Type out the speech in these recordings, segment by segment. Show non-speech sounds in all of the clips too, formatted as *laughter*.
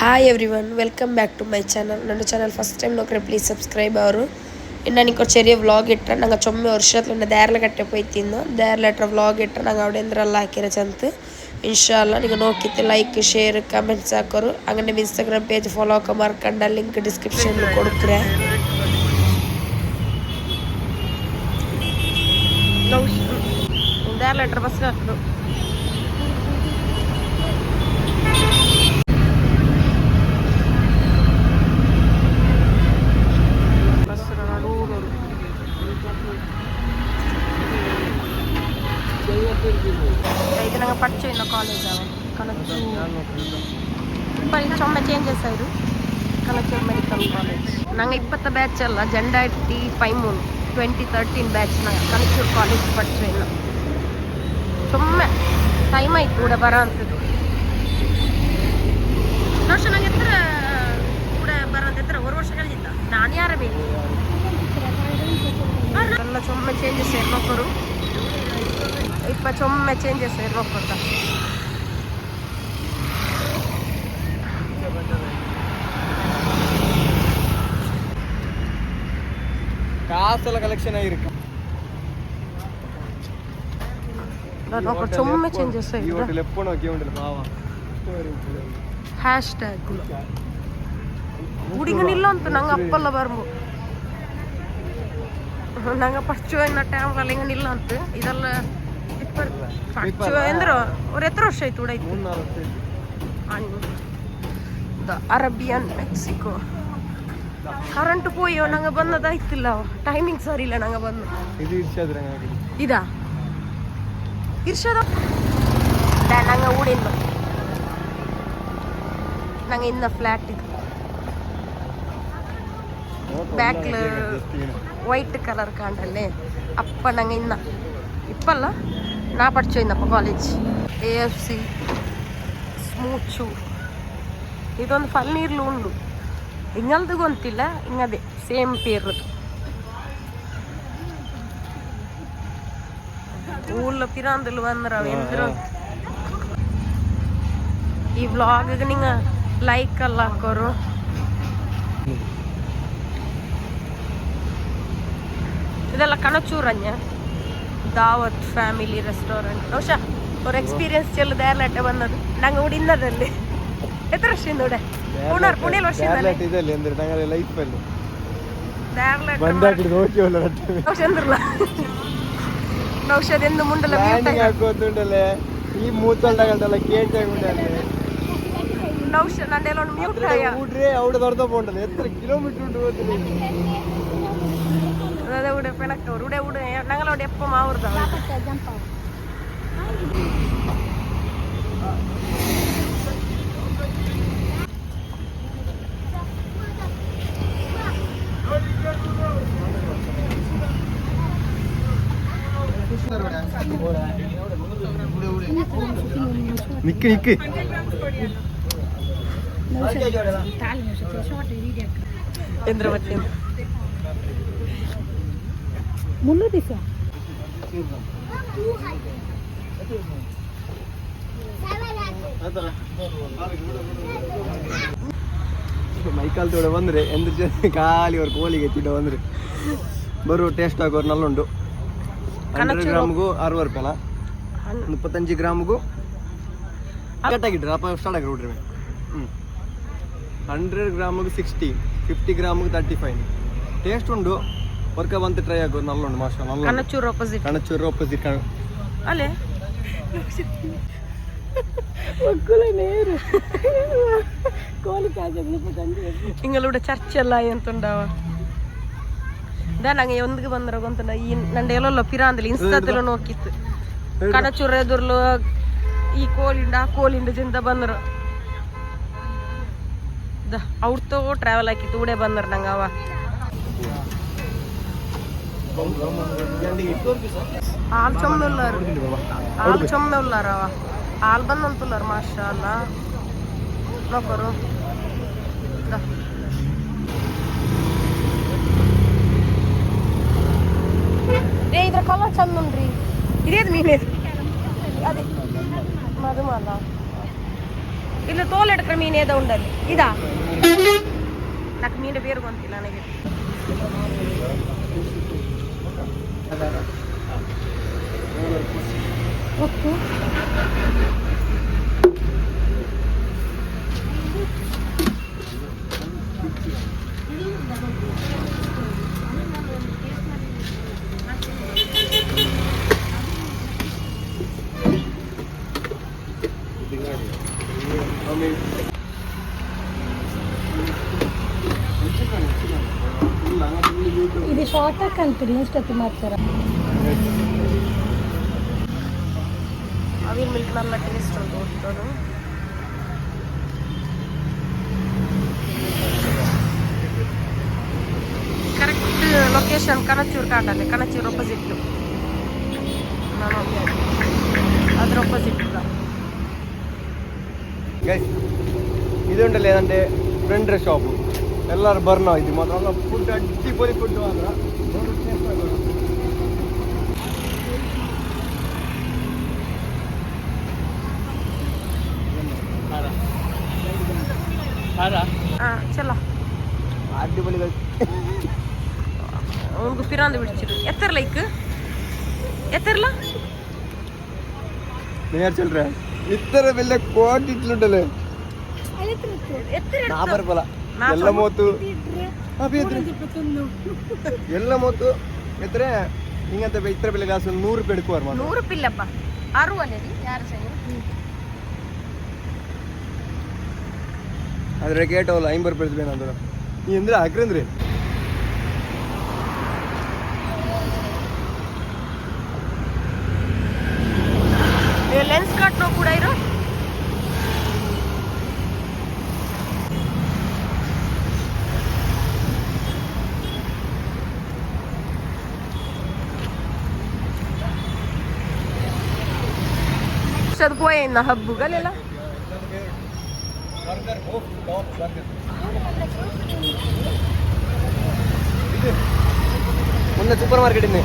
Hi everyone welcome back to my channel ನನ್ನ channel first time ನೋಡ್ರೆ please subscribe ಅವರು ഇന്ന് എനിക്ക് ചെറിയ വ്ളോഗ് ഇട്ട ഞങ്ങൾ ചുമ വർഷത്തിലുണ്ട് ദേരല കട്ട പോയിത്തിന്നു ദേരലിട്ട വ്ളോഗ് ഇട്ട ഞങ്ങൾ അവിടെ എന്തെല്ലാം ആക്കിയ ചെന്ത് ഇൻഷാല്ല നിങ്ങൾ നോക്കിയിട്ട് ലൈക്ക് ഷെയർ കമൻസ് ആക്കരു അങ്ങനെ ഇൻസ്റ്റാഗ്രാം പേജ് ഫോളോ ഒക്കെ മറക്കണ്ട ലിങ്ക് ഡിസ്ക്രിപ്ഷനിൽ കൊടുക്കുക ബസ് ബസ്സിലാക്കുന്നു ಕಾಲೇಜ್ ತುಂಬ ಇಷ್ಟೊಮ್ಮೆ ಚೇಂಜಸ್ ಆಯಿತು ಕನಕಪುರ ಮೆಡಿಕಲ್ ಕಾಲೇಜ್ ನಂಗೆ ಇಪ್ಪತ್ತ ಬ್ಯಾಚ್ ಅಲ್ಲ ಜೆಂಡಾ ಇಟ್ಟಿ ಫೈವ್ ಮೂನ್ ಟ್ವೆಂಟಿ ತರ್ಟೀನ್ ಬ್ಯಾಚ್ ನಂಗೆ ಕನಕಪುರ ಕಾಲೇಜ್ ಪಡ್ಸು ಇನ್ನು. ಸೊಮ್ಮೆ ಟೈಮ್ ಆಯ್ತು ಕೂಡ ಬರ ಅಂತದ್ದು. ವರ್ಷ ನಂಗೆ ಕೂಡ ಬರ ಅಂತ ಒಂದು ವರ್ಷ ಕಳೆದಿದ್ದ. ನಾನು ಯಾರ ಬೇಕು ಎಲ್ಲ ಸೊಮ್ಮೆ ಚೇಂಜಸ್ ಇರ್ಬೇಕು ಇಪ್ಪ ಸೊಮ್ಮೆ ಚೇಂಜಸ್ ಇರ್ಬೇಕು காசெல்லாம் கலெக்ஷன் ஆகிருக்கு ఒక చొమ్మె చేంజెస్ ఈ హోటల్ ఎప్పుడు ఒకే ఉండదు బావా ಹ್ಯಾಶ್ ಟ್ಯಾಗ್ ಹುಡುಗನಿಲ್ಲ ಅಂತ ನಂಗೆ ಅಪ್ಪಲ್ಲ ಬರ್ಬೋ ನಂಗೆ ಪಚ್ಚು ಇನ್ನ ಟೈಮ್ಗಳಲ್ಲಿ ಹಿಂಗನಿಲ್ಲ ಅಂತ ಇದೆಲ್ಲ ಪಚ್ಚು ಅಂದ್ರೆ ಅವ್ರ ಎತ್ತರ ವರ್ಷ ಆಯ್ತು ಕೂಡ ಮೂರು ನಾಲ್ಕು ದ ಅರಬಿಯನ್ ಮೆಕ್ಸಿಕೋ ಕರೆಂಟ್ ಪೋಯೋ ನಂಗೆ ಬಂದದಾಯ್ತಿಲ್ಲ ಟೈಮಿಂಗ್ ಸರಿ ಇಲ್ಲ ನಂಗೆ ಬಂದು ಇದು ಇರ್ಷಾದ್ ಇದಾ ಇರ್ಷಾದ ನಂಗೆ ಊಡಿಲ್ಲ ನಂಗೆ ಇಂದ ಫ್ಲಾಟ್ ಇದು ಬ್ಯಾಕ್ಲ ವೈಟ್ ಕಲರ್ ಕಾಂಡಲ್ಲೇ ಅಪ್ಪ ನಂಗೆ ಇನ್ನ ಇಪ್ಪಲ್ಲ ನಾ ಪಡ್ಚೋ ಇಂದಪ್ಪ ಕಾಲೇಜ್ ಎ ಎಫ್ ಸಿ ಸ್ಮೂಚು ಇದೊಂದು ಫಲ್ ನೀರ್ಲು ಉಂಡು ಹಿಂಗಲ್ದು ಗೊತ್ತಿಲ್ಲ ಹಿಂಗದೆ ಸೇಮ್ ಪೇರದು ఊళ్ళో పిరాందులు ಬಂದ್ರ ఎందరో ಈ వ్లాగ్ ನಿಂಗ ಲೈಕ್ అల్ల ಹಾಕೋರು. ಇದೆಲ್ಲ ಕಣಚೂರಣ್ಯ ದಾವತ್ ಫ್ಯಾಮಿಲಿ ರೆಸ್ಟೋರೆಂಟ್ ಬಹುಶಃ ಅವ್ರ ಎಕ್ಸ್ಪೀರಿಯನ್ಸ್ ಚೆಲ್ಲದೆ ಎಲ್ಲ ಬಂದದ್ದು. ನಂಗೆ ಉಡಿಂದದಲ್ಲಿ എത്ര വർഷം *laughs* ഇവിടെ മൂന്നാർ പൂനെയിൽ വർഷം ഔഷധ എന്ത് മുണ്ടല്ലോ ಈ ಮೂತಲ್ದಾಗಲ್ಲ ಕೇಂದ್ರ ನೌಶ ನಂದೆಲ್ಲ ಒಂದು ಮ್ಯೂಟ್ ಆಯ ಊಡ್ರೆ ಅವಡ ದರ್ದ ಪೋಂಡಲ್ಲ ಎತ್ರ ಕಿಲೋಮೀಟರ್ ಉಂಡು ಓದ್ರಿ ಅದ ಉಡ ಪೆಣಕ ಅವರು ಉಡ ಉಡ ನಂಗಲ ಉಡ ಎಪ್ಪ ಜಂಪ್ நிக்கு நிக்கு. எந்திரமத்தியம் முன்னூறு பீஸா அதான் *laughs* ಮೈಕಾಲ್ ತೋಡ ಬಂದರೆ ಎಂದ್ರ ಜನ ಖಾಲಿ ಅವ್ರ ಕೋಲಿಗೆ ತಿಡ ಬಂದರೆ. ಬರೋ ಟೇಸ್ಟ್ ಆಗೋರು ನಲ್ಲುಂಡು ಹಂಡ್ರೆಡ್ ಗ್ರಾಮ್ಗೂ ಅರವತ್ತು ರೂಪಾಯಲ್ಲ ಮುಪ್ಪತ್ತಂಜು ಗ್ರಾಮ್ಗೂ ಕಟ್ಟಾಗಿಟ್ರಿ ಅಪ್ಪ ಸ್ಟಾರ್ಟ್ ಆಗಿ ಹುಡ್ರಿ ಹ್ಞೂ ಹಂಡ್ರೆಡ್ ಗ್ರಾಮ್ಗೆ ಸಿಕ್ಸ್ಟಿ ಫಿಫ್ಟಿ ಗ್ರಾಮ್ಗೆ ತರ್ಟಿ ಫೈವ್ ಟೇಸ್ಟ್ ಉಂಡು ವರ್ಕ ಬಂತ ಟ್ರೈ ಆಗೋದು ನಲ್ಲುಂಡು ಮಾಸ್ಟರ್ ನಲ್ಲ ಕಣಚೂರು ಅಪೋಸಿಟ್ ಕಣಚೂರು ಅಪೋಸಿಟ್ ಕಣ ಅಲ್ಲೇ? *laughs* ಮಕ್ಕಳ ನೇರು. *laughs* നിങ്ങളുടെ ചർച്ചെല്ലാം എന്തുണ്ടാവാ ഇതാ ನಂಗೆ ಒಂದಿಗೆ ಬಂದ್ರಾಗ ಅಂತ ಈ ನಂಡ ಎಲ್ಲೋ ಪಿರಾಂದಿಲ್ಲ ಇನ್ಸ್ಟಾದಲ್ಲಿ ನೋಕಿತ್ತು ಕಡಚೂರ ಎದುರ್ಲು ಈ ಕೋಲಿಂಡ ಆ ಕೋಲಿಂಡ ಜಿಂದ ಬಂದರು ಅವ್ರದ್ದು ಟ್ರಾವೆಲ್ ಹಾಕಿತ್ತು ಊಡೆ ಬಂದರು ನಂಗೆ ಅವ ಆಲ್ ಚಮ್ನ ಉಳ್ಳಾರ ಆಲ್ ಚಮ್ನ ಉಳ್ಳಾರ ಅವ ಆಲ್ ಬಂದಂತ ಉಳ್ಳಾರ ಮಾಷಾ ಅಲ್ಲ લો કરો రే ఇద్దరు కళ్ళ చందండ్రి ఇదేది మీనేది అది మధుమాల ఇల్లు తోలెడక మీన్ ఏదో ఉండాలి ఇదా నాకు మీన పేరు కొంత ఇలానే ఉప్పు ನೋಡಕ್ಕೆ ಕಲ್ಪಿರಿ ಇಷ್ಟೊತ್ತು ಮಾಡ್ತಾರೆ ಅವಿನ ಮಿಲ್ಕ್ ನಮ್ಮ ಟೇಸ್ಟ್ ಒಂದು ಓದ್ಬೋದು ಕರೆಕ್ಟ್ ಲೊಕೇಶನ್ ಕನಚೂರು ಕಾಟಲ್ಲಿ ಕನಚೂರು ಒಪ್ಪೋಸಿಟ್ ನಾನು ಅದ್ರ ಒಪ್ಪೋಸಿಟ್ ఇది ఉంటే లేదంటే ఫ్రెండ్ షాపు ಎಲ್ಲರೂ ಬರ್ನೋ ಇದು ಮಾತ್ರ. ಫುಡ್ ಅಡಿಪೊಲಿ ಫುಡ್ ಮಾತ್ರ செல்லா அடிபொலிகள் உங்களுக்கு பிறாந்து பிடிச்சிரு எத்தனை லைக்கு எத்தனை நேர் சொல்கிறேன் இத்தனை வெளில குவான்டிட்டில் உண்டல்ல எத்தனை நாற்பது ரூபாய் ಎಲ್ಲ ಮೂವತ್ತು ಎಲ್ಲ ಮೂವತ್ತು ಎತ್ತರೆ ಹಿಂಗಂತ ಇತ್ರ ಬೆಲೆ ಕಾಸು ನೂರು ರೂಪಾಯಿ ಎಡುಕುವಾರ್ ಮಾತ್ರ. ನൂറ് പില്ലപ്പ അറുപല്ലടി ಯಾರು ಸಹ ಅದ್ರ ಗೇಟ್ ಅವಲ್ಲ ಐಂಬರ್ ರೂಪಾಯಿ ಬೇಡ ಈ ಅಂದ್ರೆ ಹಾಕ್ರಿ ಏನು ಹಬ್ಬಗಲೆಲ್ಲ ಮೊನ್ನೆ ಸೂಪರ್ ಮಾರ್ಕೆಟ್ ಇಂದ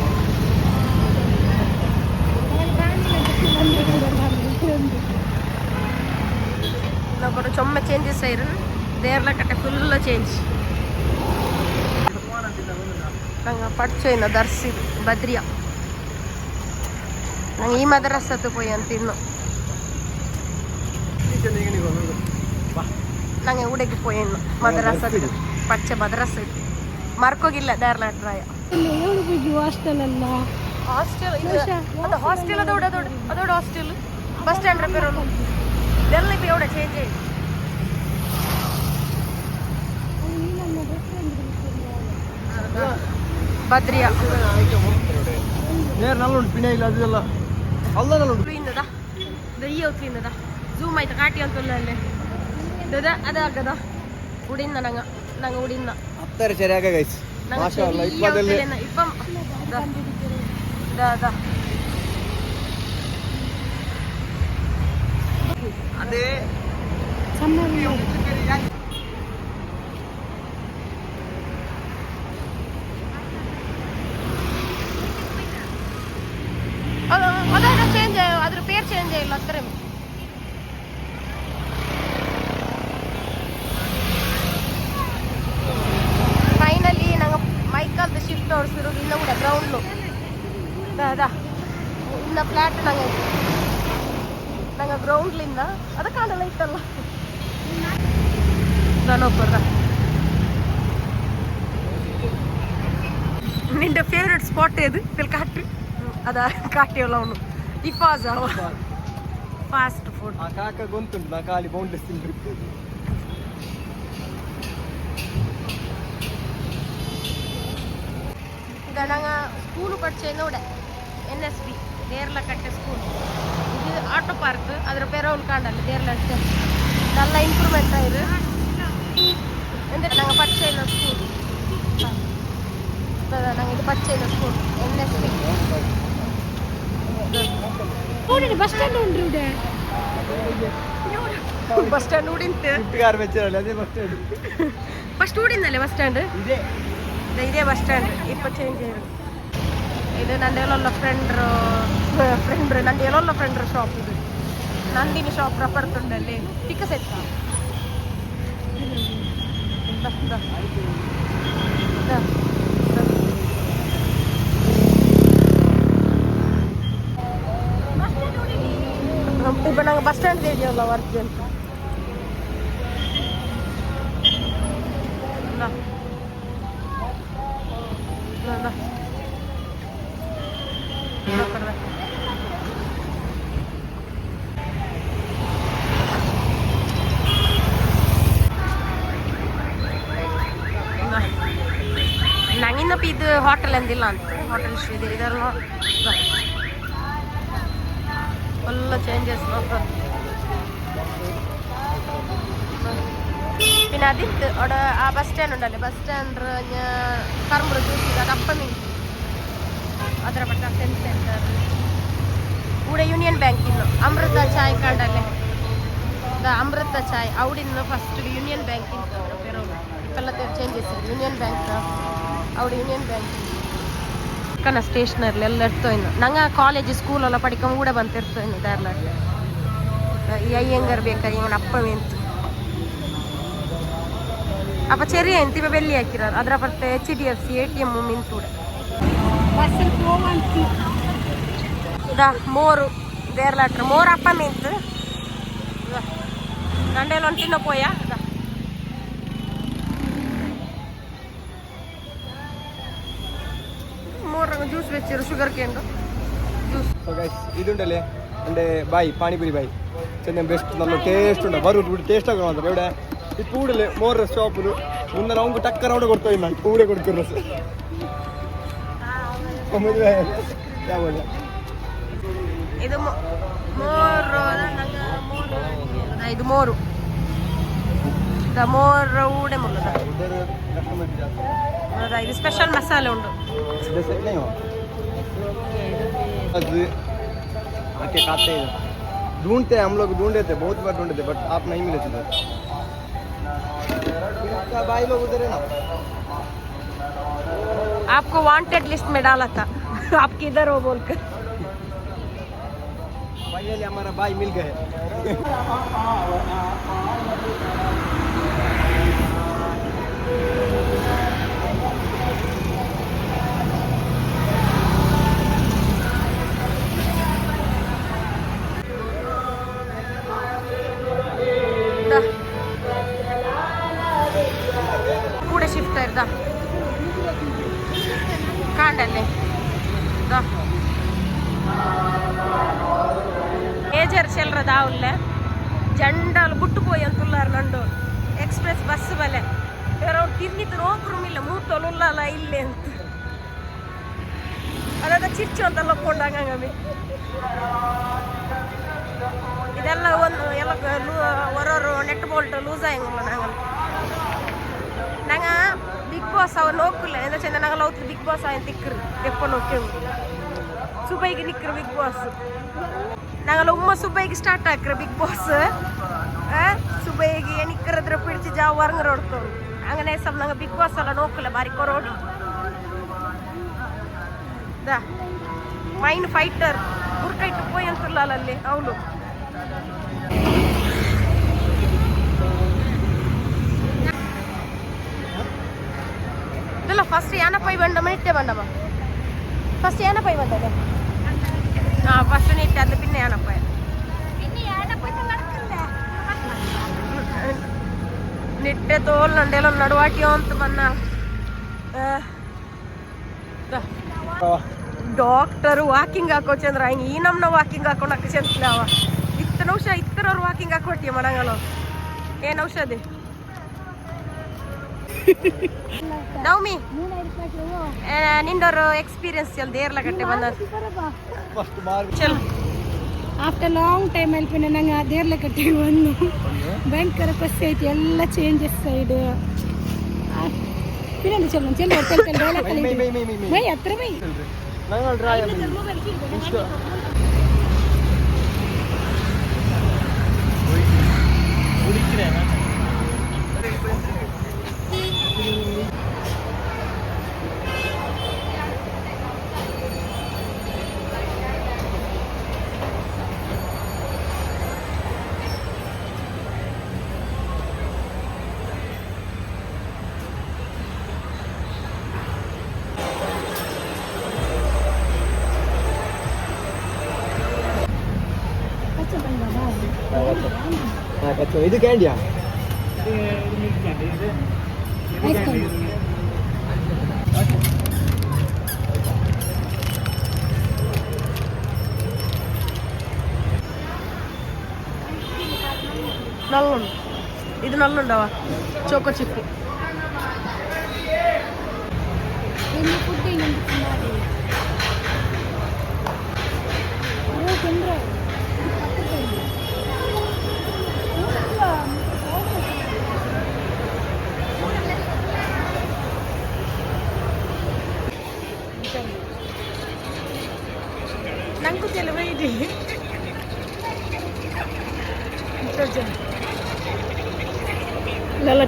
నాకు చొమ్మ చేంజెస్ అయ్యారు దేర్ల కట్ట ఫుల్లో చేంజ్ ನಂಗೆ ಪಡ್ಚೋಯಿಂದ ದರ್ಸಿ ಬದ್ರಿಯ ನಂಗೆ ಈ ಮದ್ರಸತ್ತು ಪೋಯಿ ಅಂತ ಇನ್ನು ನಂಗೆ ಊಡಕ್ಕೆ ಮದ್ರಾಸ ಮದ್ರಾಸ್ ಪಚ್ಚ ಮದ್ರಾಸ್ ಮರ್ಕೋಗಿಲ್ಲ ಡಾರ್ ನಟ್ರಾಯ ಹಾಸ್ಟೆಲ್ ಅಲ್ಲ. ಹಾಸ್ಟೆಲ್ ಅದು ಹಾಸ್ಟೆಲ್ ಅದು ದೊಡ್ಡ ದೊಡ್ಡ ದೊಡ್ಡ ಬಸ್ ಸ್ಟ್ಯಾಂಡ್ ರೆಪೇರ್ ಅಲ್ಲಿ ಡೆಲ್ಲಿ ಬಿ ಅವಡ ಚೇಂಜ್ ಬದ್ರಿಯಾ ನೇರ್ ನಲ್ಲ ಉಂಟು ಪಿಣ ಇಲ್ಲ ಅದೆಲ್ಲ ಅಲ್ಲ ನಲ್ಲ ಉಂಟು. ಕ್ಲೀನ್ ಅದ? ದೈಯೋ ಕ್ಲೀನ್ ಜೂಮ್ ಐತೆ ಕಾಟಿ അതാക്കതാ. കൂടി നടങ്ങ നങ്ങ കൂടി അത്ര ശരിയാക്ക കഴിച്ച് ഇപ്പം അതെ. ನಾನೊಬ್ಬರ ನಿಂದ ಫೇವ್ರೆಟ್ ಸ್ಪಾಟ್ ಏದು ಇಲ್ಲಿ ಕಾಟ್ರಿ ಅದ ಕಾಟಿಯಲ್ಲ ಅವನು ಇಫಾಜ ಫಾಸ್ಟ್ ಫುಡ್ ಆ ಕಾಕ ಗೊಂತುಂಟು ನಾ ಖಾಲಿ ಬೌಂಡ್ರೆಸ್ ತಿಂದ್ರಿ ಈಗ ನಂಗೆ school ಪಡ್ಚೇನು ಉಡೆ N S B Deralakatte school ಇದು ಆಟೋ ಪಾರ್ಕ್ ಅದ್ರ ಪೆರೋಲ್ ಕಾಂಡಲ್ಲ ದೇರ್ಲಟ್ಟೆ നല്ല ಇಂಪ್ರೂವ್ಮೆಂಟ್ ಆಯ್ರು வந்துட்டு நாங்கள் பச்சையில் ஸ்கூல் இப்போ நாங்கள் இது பச்சையில் ബസ് സ്റ്റാൻഡ് കൂടി അതേ bus stand bus bus stand ഇതേ. ബസ് സ്റ്റാൻഡ് ഇപ്പൊ ചേഞ്ച് ചെയ്തു. ഇത് നന്ദികളുള്ള ഫ്രണ്ട് ഫ്രണ്ട് നന്ദികളുള്ള ഫ്രണ്ട് ഷോപ്പ് ഇത്. നന്ദിനി ഷോപ്പ് അപ്പുറത്തുണ്ടല്ലേ? ടിക്കറ്റ് എത്താം இப்போ நாங்கள் பஸ் ஸ்டாண்ட் தேடி வரது ಇದು ಹೋಟೆಲ್ ಎಂದಿಲ್ಲ ಅಂತ ಹೋಟೆಲ್ ಶ್ರೀದೇವಿ ಇದೆಲ್ಲ ಫುಲ್ ചേഞ്ചസ് പിന്നെ അതിത്ത് അവിടെ ആ ബസ് സ്റ്റാൻഡ് ഉണ്ടല്ലോ ബസ് സ്റ്റാൻഡ് ഞാൻ കറുമ്പുറ ജ്യൂസ് അത് അപ്പം ಅದರ ಪಟ್ಟ ಟೆನ್ ಸೆಂಟರ್ ಕೂಡ ಯೂನಿಯನ್ ಬ್ಯಾಂಕ್ ಇನ್ನು ಅಮೃತ ಚಾಯ್ ಕಂಡಲ್ಲೇ the Amrutha chai ಅವಡಿನ್ನು first union bank ಇತ್ತು ಪೆರೋಲು ಇಪ್ಪೆಲ್ಲ ಚೇಂಜಸ್ ಯೂನಿಯನ್ ಬ್ಯಾಂಕ್ അവിടെ യൂണിയൻ ಬ್ಯಾಂಕ್ ಕನ ಸ್ಟೇಷನರಿ ಎಲ್ಲ ಇರ್ತೋಯ್ನು ನಂಗೆ ಕಾಲೇಜ್ ಸ್ಕೂಲೆಲ್ಲ ಪಡಿಕೊಂಡು ಕೂಡ ಬಂತ ಇರ್ತೋಯ್ನು ದಾರ್ಲ ಈ ಅಯ್ಯಂಗರ್ ಬೇಕಾದ್ರೆ ಇವನ ಅಪ್ಪವೇ ಅಂತ ಅಪ್ಪ ಚೆರಿ ಅಂತ ಇವ ಬೆಲ್ಲಿ ಹಾಕಿರೋದು ಅದರ ಬರ್ತೆ H D F C A T M ಮಿಂತೂಡೆ ಬಸ್ಸಲ್ಲಿ ಹೋಗಂತಿ ಇದ ಮೋರು ದೇರ್ಲಾಟ್ರ ಮೋರ್ ಅಪ್ಪ വെച്ചിട്ട് ഷുഗർ ഒക്കെ ഉണ്ടോ ഇതുണ്ടല്ലേ എന്റെ ബായ് പാനിപൂരി ബായ് ചെന്നൈ ബെസ്റ്റ് നല്ല ടേസ്റ്റ് ഉണ്ട് വരും ഇവിടെ ടേസ്റ്റ് ആക്കണം ಅಂದ್ರೆ ഇവിടെ ಈ ಕೂಡಲೇ ಮೋರ ಸ್ಟಾಪ್ರು ಮುಂದೆ ನಾವು ಟಕ್ಕ ರೌಂಡ್ ಕೊಡ್ತಾ ಇಲ್ಲ ಕೂಡೆ ಕೊಡ್ತಿರ ಮದುವೆ ಯಾವ ಇದು ಮೋರು ಇದು ಮೋರು ಮೋರ ಊಡೆ ಮುಲ್ಲದ ಇದು ಸ್ಪೆಷಲ್ ಮಸಾಲೆ ಉಂಟು आके खाते हैं। ढूंढते हैं हम लोग ढूंढे थे बहुत बार ढूंढे थे बट आप नहीं मिले थे भाई लोग उधर है ना? आपको वांटेड लिस्ट में डाला था। आप किधर हो बोलकर? फाइनली हमारा भाई मिल गए। ಹೋಗ್ತಾ ಇರ್ದ ಕಾಟಲ್ಲಿ ఏజర్ చెల్లర దావుల్లే జెండాలు గుట్టుపోయంతున్నారు నండు ఎక్స్ప్రెస్ బస్సు వలె ఎవరో తిన్నిత నోపురం ಇಲ್ಲ ಮೂತಲು ಉಳ್ಳಲ್ಲ ಇಲ್ಲೇ ಅಂತ ಅದಾಗ ಚಿಚ್ಚು ಅಂತ ಲಕ್ಕೊಂಡಾಗ ಇದೆಲ್ಲ ಒಂದು ಎಲ್ಲ ಹೊರೋರು ನೆಟ್ ಬೋಲ್ಟ್ ಲೂಸ್ ಆಗಿಲ್ಲ ನಂಗೆ ನಂಗೆ ಬಿಗ್ಬಾಸ್ ಅವ್ರು ನೋಕುಲ್ಲ ಎಲ್ಲ ಚಂದ ನಂಗೆ ಅವತ್ತು ಬಿಗ್ ಬಾಸ್ ಆಯ್ತು ತಿಕ್ಕರು? ಎಪ್ಪ ನೋಕೆವು ಸುಬೈಗೆ ನಿಕ್ಕರು ಬಿಗ್ ಬಾಸ್ நாங்கள் உமா சுபைக்கு ஸ்டார்ட் ஆக்குற பிக் பாஸ் சுபைக்கு நிக்கிறதுல பிடிச்சி ஜா வரங்குற ஒருத்தோம் அங்கே நேசம் நாங்கள் பிக் பாஸ் எல்லாம் நோக்கல பாரி கொரோடி மைண்ட் ஃபைட்டர் உருக்கைட்டு போய் சொல்லல அவளும் ಅಲ್ಲ ಫಸ್ಟ್ ಯಾನ ಪೈ ಬಂಡಮ್ಮ ಇಟ್ಟೆ ಬಂಡಮ್ಮ ಫಸ್ಟ್ ಯಾನ ಪೈ ಬಂದದ ಹಾಂ ಫಸ್ಟ್ ಇಟ್ಟೆ ಅದು ಪಿನ್ನ ಯಾನಪ್ಪ ನಿಟ್ಟೆ ತೋಲ್ ನಂಡೆಲ್ಲ ನಡುವಾಟ್ಯೋ ಅಂತ ಬನ್ನ ಡಾಕ್ಟರ್ ವಾಕಿಂಗ್ ಹಾಕೋಚಂದ್ರ ಹಿಂಗೆ ಈ ನಮ್ನ ವಾಕಿಂಗ್ ಹಾಕೊಂಡು ಹಾಕಿಸಂತಲ್ಲ ಅವ ಇತ್ತನ ಔಷಧ ಇತ್ತರವ್ರು ವಾಕಿಂಗ್ ಹಾಕೊಟ್ಟಿಯ ಮಣಗಳು ಏನು ಔಷಧಿ ನವಮಿ ನಿಂದವರು ಎಕ್ಸ್ಪೀರಿಯನ್ಸ್ ಎಲ್ಲಿ ದೇರ್ಲಗಟ್ಟೆ ಬಂದ ಚಲ್ ಆಫ್ಟರ್ ಲಾಂಗ್ ಟೈಮ್ ಅಲ್ಲಿ ಪಿನ್ನ ನಂಗೆ ಆ ದೇರ್ಲಗಟ್ಟೆ ಒಂದು ಭಯಂಕರ ಖುಷಿ ಆಯ್ತು ಎಲ್ಲ ಚೇಂಜಸ್ ಸೈಡ್ ಪಿನ್ನ ಚಲ್ ಚಲ್ ಚಲ್ ಚಲ್ ಬೈ ಹತ್ರ ಬೈ ಕುಡಿக்கிறೇನ പച്ചപ്പ് ഇത് കേണ്ടിയാ ഇത് నల్లుండు ఇది నల్లుండవా చోకో చిప్పు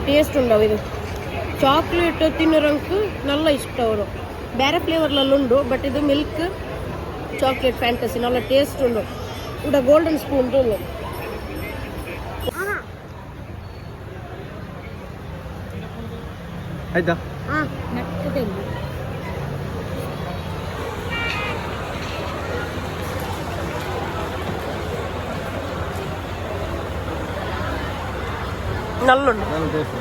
ಟೇಸ್ಟ್ ഉണ്ടാവും ಇದು ಚಾಕ್ಲೇಟ್ ತಿನ್ನೋರಂಕು നല്ല ಇಷ್ಟ ಅವರು ಬೇರೆ ಫ್ಲೇವರ್ಲೆಲ್ಲ ಉಂಡು ಬಟ್ ಇದು ಮಿಲ್ಕ್ ಚಾಕ್ಲೇಟ್ ಫ್ಯಾಂಟಸಿ നല്ല ಟೇಸ್ಟ್ ಉಂಡು ഇവിടെ ഗോൾഡൻ സ്പൂൺ ഉള്ളു ಆಯ್ತಾ ನಟ್ಟದೆ ಇಲ್ಲ నల్లుండు ನಾನು ಟೇಸ್ಟ್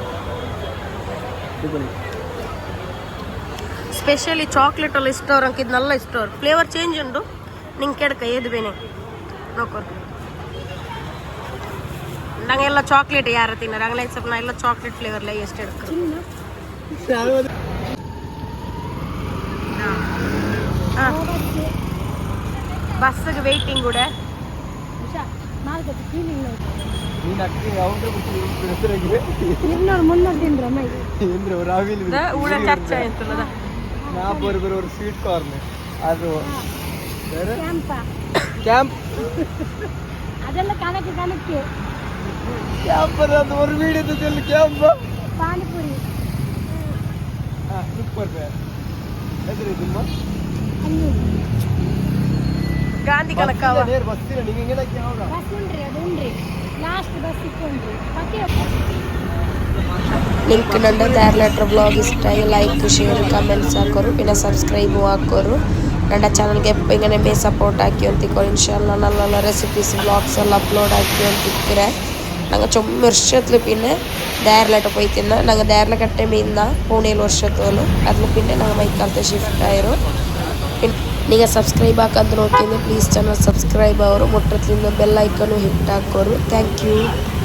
ಸ್ಪೆಷಲಿ ಚಾಕ್ಲೇಟ್ ಎಲ್ಲ ಇಷ್ಟ ಅವ್ರಂಕ ಇದು ನಲ್ಲ ಇಷ್ಟ ಅವ್ರು ಫ್ಲೇವರ್ ಚೇಂಜ್ ಉಂಡು ನಿಂಗೆ ಕೆಡಕ ಏದು ಬೇನೆ ನೋಕೋರು ನಂಗೆಲ್ಲ ಚಾಕ್ಲೇಟ್ ಯಾರು ತಿನ್ನರು ಹಂಗಲ್ಲ ಸ್ವಲ್ಪ ನಾ ಎಲ್ಲ ಚಾಕ್ಲೇಟ್ ಫ್ಲೇವರ್ಲ ಎಷ್ಟು ಎಡ್ಕ ಬಸ್ಸಿಗೆ ವೆಯ್ಟಿಂಗ್ ಕೂಡ ಉಷಾ ಮಾರ್ಗದ ಫೀಲಿಂಗ್ ನೋಡಿ ನೀನು ಅಕ್ಕಿ ಅವ್ರ ಹೆಸರಾಗಿದೆ ಇನ್ನೂರು ಮುನ್ನೂರು ತಿಂದ್ರ ಮೈ ಅಂದ್ರೆ ರಾವಿಲಿ ಊಡ ಚರ್ಚೆ ಆಯ್ತಲ್ಲ ನಾ ಬರು ಬರೋ ஒரு ಸ್ವೀಟ್ ಕಾರ್ನ್ ಅದು ಬೇರೆ ಕ್ಯಾಂಪ ಕ್ಯಾಂಪ್ ಅದೆಲ್ಲ ಕಣಕ್ಕೆ ಕಣಕ್ಕೆ ಕ್ಯಾಂಪ್ ಅದು ஒரு வீடு சொல்லு ಕ್ಯಾಂಪ್ ಪಾನಿಪುರಿ ಸೂಪರ್ ಎದುರು ತುಂಬ ಅಲ್ಲಿ ಗಾಂಧಿ ಕಳಕಾವ ಲಿಂಕ್ ನಂದು ದಾರ್ ಲೆಟ್ರ್ ಬ್ಲಾಗ್ ಇಷ್ಟ ಆಗಿ ಲೈಕ್ ಶೇರ್ ಕಮೆಂಟ್ಸ್ ಹಾಕೋರು ಇನ್ನು ಸಬ್ಸ್ಕ್ರೈಬು ಹಾಕೋರು ನನ್ನ ಚಾನಲ್ಗೆ ഇങ്ങനെ സപ്പോർട്ട് ആക്കി വന്നിക്കോ? ഇൻഷാല്ല നല്ല നല്ല റെസിപ്പീസ് വ്ളോഗ്സ് എല്ലാം അപ്ലോഡ് ആക്കി വന്നിരിക്കേ ഞങ്ങൾ ചുമ വർഷത്തിൽ പിന്നെ ദേരലായിട്ട് പോയി തിന്ന. ഞങ്ങൾ ദേരല കട്ട മീന്ന പൂനെയിൽ വർഷത്തോലും അതിൽ പിന്നെ ഞങ്ങൾ മൈക്കാലത്തെ ഷിഫ്റ്റ് ആയിരുന്നു പിന്നെ ನೀವು ಸಬ್ಸ್ಕ್ರೈಬ್ ಹಾಕೋದು ಓಕೆ ಪ್ಲೀಸ್ ಚಾನಲ್ ಸಬ್ಸ್ಕ್ರೈಬ್ ಅವರು. ಮುಟ್ಟತ್ಲಿಂದ ಬೆಲ್ ಐಕನು ಹಿಟ್ ಹಾಕೋರು ಥ್ಯಾಂಕ್ ಯು